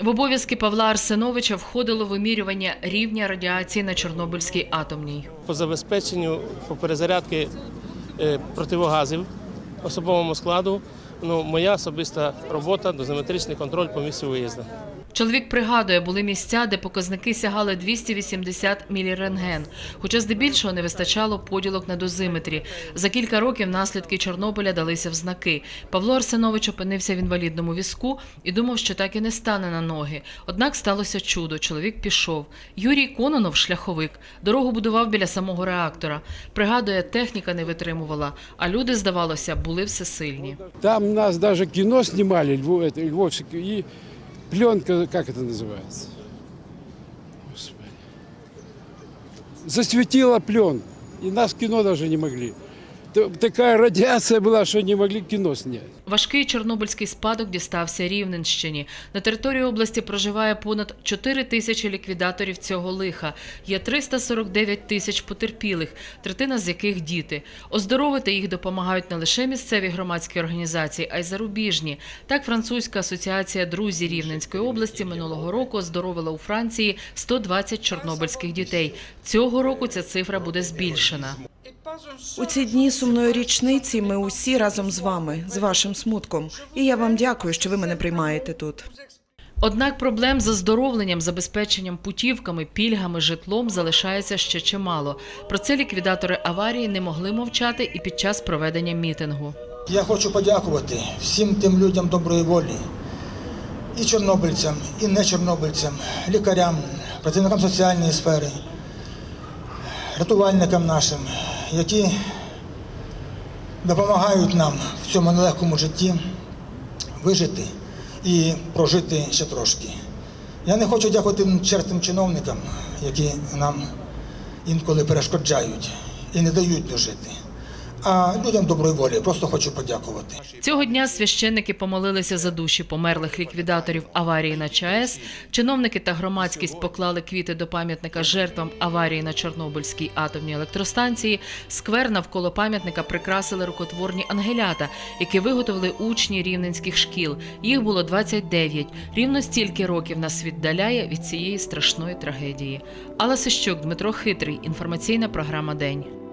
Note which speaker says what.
Speaker 1: В обов'язки Павла Арсеновича входило вимірювання рівня радіації на Чорнобильській атомній.
Speaker 2: по забезпеченню по перезарядки е, противогазів особовому складу. Ну, моя особиста робота дозиметричний контроль по місцю виїзду.
Speaker 1: Чоловік пригадує, були місця, де показники сягали 280 мілірентген, хоча здебільшого не вистачало поділок на дозиметрі. За кілька років наслідки Чорнобиля далися в знаки. Павло Арсенович опинився в інвалідному візку і думав, що так і не стане на ноги. Однак сталося чудо. Чоловік пішов. Юрій Кононов, шляховик, дорогу будував біля самого реактора. Пригадує, техніка не витримувала, а люди, здавалося, були всесильні.
Speaker 3: Там нас даже кино снимали, Львов, это, Львовщик, и пленка, как это называется? Господи. Засветила пленку, и нас в кино даже не могли. Т- Такая радиация была, что не могли кино снять.
Speaker 1: Важкий чорнобильський спадок дістався Рівненщині. На території області проживає понад 4 тисячі ліквідаторів цього лиха. Є 349 тисяч потерпілих, третина з яких діти. Оздоровити їх допомагають не лише місцеві громадські організації, а й зарубіжні. Так, французька асоціація друзі Рівненської області минулого року оздоровила у Франції 120 чорнобильських дітей. Цього року ця цифра буде збільшена.
Speaker 4: У ці дні сумної річниці ми усі разом з вами, з вашим смутком. І я вам дякую, що ви мене приймаєте тут.
Speaker 1: Однак проблем з оздоровленням, забезпеченням путівками, пільгами, житлом залишається ще чимало. Про це ліквідатори аварії не могли мовчати і під час проведення мітингу.
Speaker 5: Я хочу подякувати всім тим людям доброї волі, і чорнобильцям, і не чорнобильцям, лікарям, працівникам соціальної сфери, рятувальникам нашим, які допомагають нам в цьому нелегкому житті вижити і прожити ще трошки. Я не хочу дякувати тим чертим чиновникам, які нам інколи перешкоджають і не дають дожити. А людям доброї волі просто хочу подякувати.
Speaker 1: Цього дня священники помолилися за душі померлих ліквідаторів аварії на ЧАЕС. Чиновники та громадськість поклали квіти до пам'ятника жертвам аварії на Чорнобильській атомній електростанції. Сквер навколо пам'ятника прикрасили рукотворні ангелята, які виготовили учні рівненських шкіл. Їх було 29. Рівно стільки років нас віддаляє від цієї страшної трагедії. Алла Сищук, Дмитро Хитрий. Інформаційна програма День.